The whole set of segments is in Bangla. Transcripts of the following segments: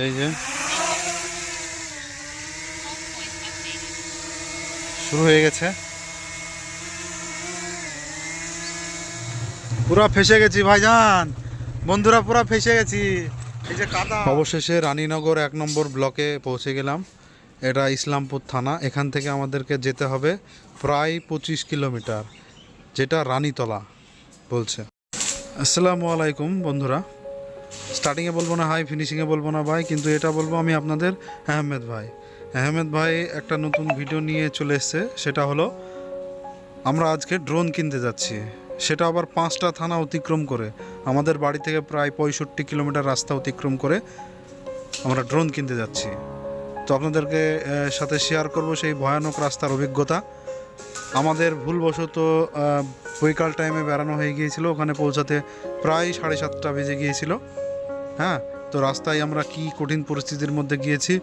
এই যে। শুরু হয়ে গেছে। পুরা ফেসে গেছি ভাইজান। বন্ধুরা, পুরা ফেসে গেছি। এই যে কাদা। অবশেষে রানীনগর এক নম্বর ব্লকে পৌঁছে গেলাম। এটা ইসলামপুর থানা। এখান থেকে আমাদেরকে যেতে হবে প্রায় পঁচিশ কিলোমিটার, যেটা রানীতলা বলছে। আসসালামু আলাইকুম বন্ধুরা। স্টার্টিংয়ে বলব না হাই ফিনিশিংয়ে বলব না ভাই, কিন্তু এটা বলব আমি আপনাদের আহমেদ ভাই। আহমেদ ভাই একটা নতুন ভিডিও নিয়ে চলে এসেছে, সেটা হলো, আমরা আজকে ড্রোন কিনতে যাচ্ছি। সেটা আবার পাঁচটা থানা অতিক্রম করে, আমাদের বাড়ি থেকে প্রায় পঁয়ষট্টি কিলোমিটার রাস্তা অতিক্রম করে আমরা ড্রোন কিনতে যাচ্ছি। তো আপনাদেরকে সাথে শেয়ার করব সেই ভয়ানক রাস্তার অভিজ্ঞতা। আমাদের ভুলবশত বৈকাল টাইমে বেড়ানো হয়ে গিয়েছিল, ওখানে পৌঁছাতে প্রায় সাড়ে সাতটা বেজে গিয়েছিল। হ্যাঁ তো রাস্তায় আমরা কি কঠিন পরিস্থিতির মধ্যে গিয়েছি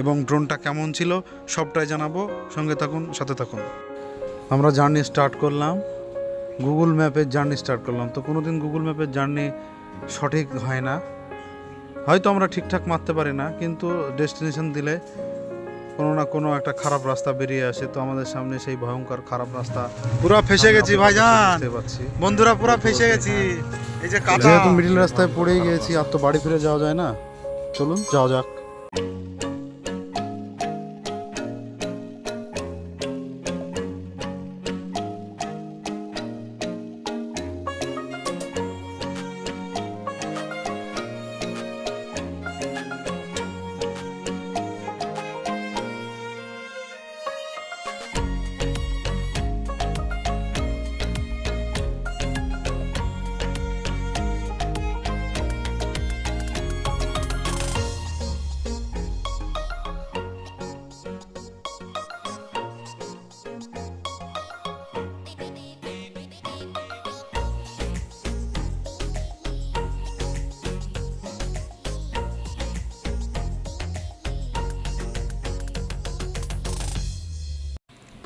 এবং ড্রোনটা কেমন ছিল, সবটাই জানাব। সঙ্গে থাকুন, সাথে থাকুন। আমরা জার্নি স্টার্ট করলাম। গুগল ম্যাপের জার্নি স্টার্ট করলাম। তো কোনো দিন গুগল ম্যাপের জার্নি সঠিক হয় না। হয়তো আমরা ঠিকঠাক মারতে পারি না, কিন্তু ডেস্টিনেশন দিলে কোনো না কোনো একটা খারাপ রাস্তা বেরিয়ে আসে তো আমাদের সামনে সেই ভয়ঙ্কর খারাপ রাস্তা পুরা ফেসে গেছি ভাইজান! বন্ধুরা পুরা ফেসে গেছি। এই যে যেহেতু মিডিল রাস্তায় পড়েই গেছি আর তো বাড়ি ফিরে যাওয়া যায় না। চলুন যাওয়া যাক।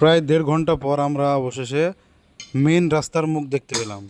প্রায় দেড় ঘণ্টা পর আমরা অবশেষে মেন রাস্তার মুখ দেখতে পেলাম।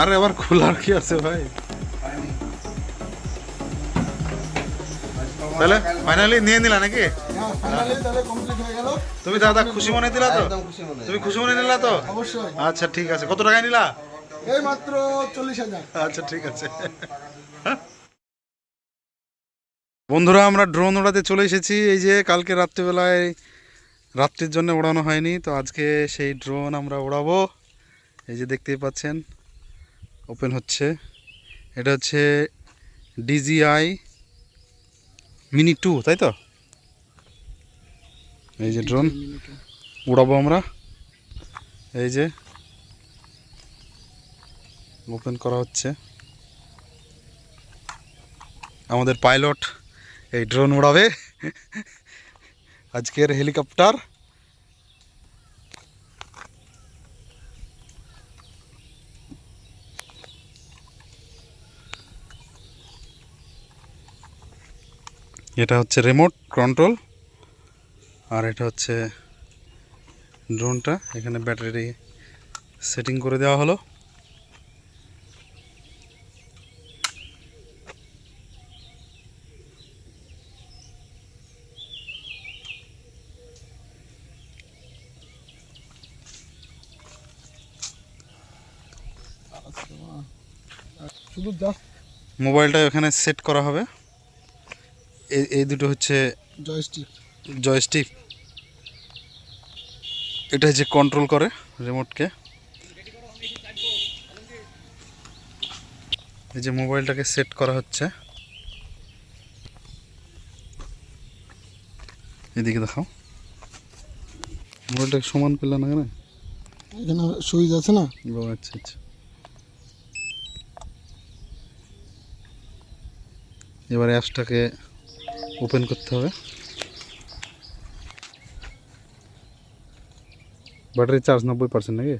আরে আবার খোলার কি আছে ভাই? তাহলে ফাইনালি নিয়ে নিলা নাকি? তুমি দাদা খুশি মনে দিলা তো? তুমি খুশি মনে নিলা তো? আচ্ছা ঠিক আছে। কত টাকায় নিলা? এই মাত্র চল্লিশ হাজার। আচ্ছা ঠিক আছে। বন্ধুরা আমরা ড্রোন ওড়াতে চলে এসেছি। এই যে কালকে রাত্রিবেলায় রাত্রির জন্য ওড়ানো হয়নি তো আজকে সেই ড্রোন আমরা ওড়াবো। এই যে দেখতেই পাচ্ছেন ওপেন হচ্ছে। এটা হচ্ছে ডিজিআই মিনি টু তাই তো? এই যে ড্রোন উড়াবো আমরা। এই যে ওপেন করা হচ্ছে। আমাদের পাইলট এই ড্রোন উড়াবে। আজকের হেলিকপ্টার এটা হচ্ছে রিমোট কন্ট্রোল আর এটা হচ্ছে ড্রোনটা এখানে ব্যাটারি সেটিং করে দেওয়া হলো। মোবাইলটা এখানে সেট করা হবে। এই এই দুটো হচ্ছে জয়স্টিক। জয়স্টিক। এটা যে কন্ট্রোল করে রিমোটকে এই যে মোবাইলটাকে সেট করা হচ্ছে। এদিকে দেখাও। মোবাইলটাকে সমান পেলে না কেন? এখানে সুইচ আছে না? ও আচ্ছা আচ্ছা। এবার অ্যাপসটাকে ওপেন করতে হবে। ব্যাটারি চার্জ নব্বই পার্সেন্ট নাকি?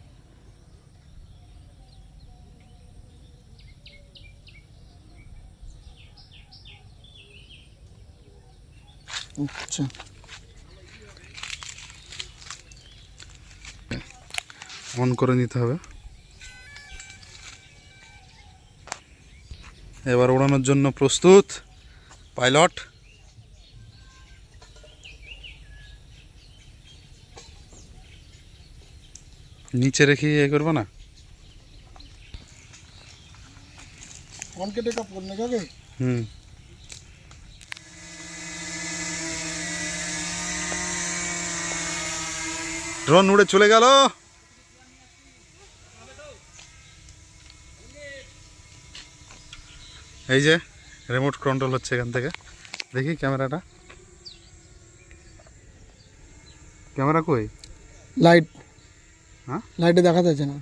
আচ্ছা। অন করে নিতে হবে। এবার ওড়ানোর জন্য প্রস্তুত। পাইলট নিচে রেখে এ করব না? হুম। ড্রোন উড়ে চলে গেল। এই যে রিমোট কন্ট্রোল হচ্ছে এখান থেকে। দেখি ক্যামেরাটা। ক্যামেরা কই? লাইট হ্যাঁ? লাইটে দেখা যাচ্ছে না।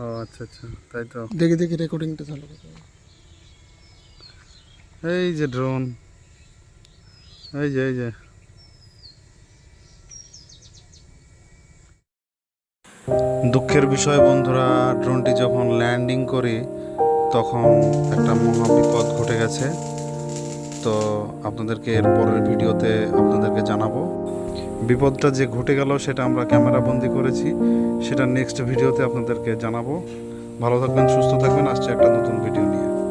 ও আচ্ছা আচ্ছা তাই তো। দেখে দেখে রেকর্ডিংটা চালু। এই যে ড্রোন এই যে এই যে। দুঃখের বিষয় বন্ধুরা ড্রোনটি যখন ল্যান্ডিং করি তখন একটা মহা বিপদ ঘটে গেছে। তো আপনাদেরকে এর পরের ভিডিওতে আপনাদেরকে জানাব। বিপদটা যে ঘটে গেল, সেটা আমরা ক্যামেরা বন্দি করেছি। সেটা নেক্সট ভিডিওতে আপনাদেরকে জানাব। ভালো থাকবেন, সুস্থ থাকবেন। আসছে একটা নতুন ভিডিও নিয়ে।